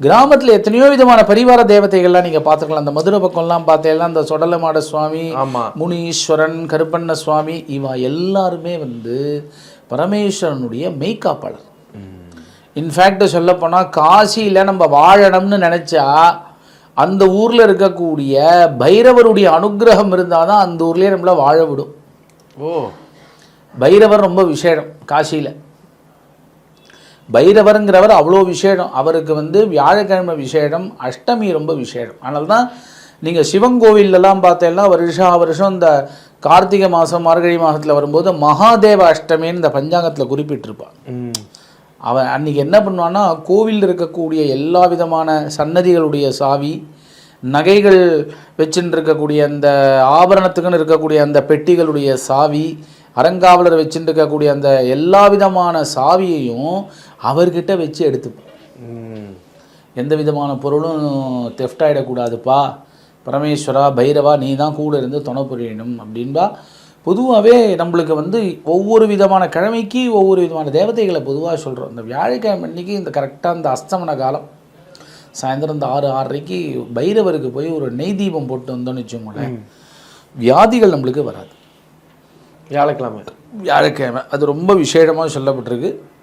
கிராமத்தில் எத்தனையோ விதமான பரிவார தேவதைகள்லாம் நீங்கள் பார்த்துக்கலாம் அந்த மதுரை பக்கம்லாம் பார்த்தீங்கன்னா அந்த சொடலமாட சுவாமி முனீஸ்வரன் கருப்பண்ண சுவாமி இவா எல்லாருமே வந்து பரமேஸ்வரனுடைய மெய்காப்பாளர் இன்ஃபேக்ட் சொல்லப்போனால் காசியில் நம்ம வாழணும்னு நினச்சா அந்த ஊரில் இருக்கக்கூடிய பைரவருடைய அனுக்கிரகம் இருந்தால் தான் அந்த ஊர்லேயே நம்மள வாழ விடும். ஓ. பைரவர் ரொம்ப விசேடம் காசியில். பைரவருங்கிறவர் அவ்வளோ விசேடம். அவருக்கு வந்து வியாழக்கிழமை விசேடம் அஷ்டமி ரொம்ப விசேடம். அதனால தான் நீங்கள் சிவன் கோவில்லலாம் பார்த்தீங்கன்னா வருஷா வருஷம் இந்த கார்த்திகை மாதம் மார்கழி மாதத்தில் வரும்போது மகாதேவ அஷ்டமின்னு இந்த பஞ்சாங்கத்தில் குறிப்பிட்டிருப்பான் அவன் அன்னைக்கு என்ன பண்ணுவான்னா கோவிலில் இருக்கக்கூடிய எல்லா விதமான சன்னதிகளுடைய சாவி நகைகள் வச்சுட்டு இருக்கக்கூடிய அந்த ஆபரணத்துக்குன்னு இருக்கக்கூடிய அந்த பெட்டிகளுடைய சாவி அறங்காவலர் வச்சுட்டு இருக்கக்கூடிய அந்த எல்லா விதமான சாவியையும் அவர்கிட்ட வச்சு எடுத்துப்பான் ம். எந்த விதமான பொருளும் தெஃப்ட் ஆகிடக்கூடாதுப்பா பரமேஸ்வரா பைரவா நீ தான் கூட இருந்து துணை புரியணும் அப்படின்பா. பொதுவாகவே நம்மளுக்கு வந்து ஒவ்வொரு விதமான கிழமைக்கு ஒவ்வொரு விதமான தேவதைகளை பொதுவாக சொல்கிறோம் இந்த வியாழக்கிழமை அன்னைக்கு இந்த கரெக்டாக இந்த அஸ்தமன காலம். சாயந்தரம் இந்த ஆறு ஆறரைக்கு பைரவருக்கு போய் ஒரு நெய் தீபம் போட்டு வந்தோம்னு வச்சுக்கோங்களேன். வியாதிகள் நம்மளுக்கு வராது. வியாழக்கிழமை. வியாழக்கிழமை. அது ரொம்ப விசேஷமாக சொல்லப்பட்டிருக்கு.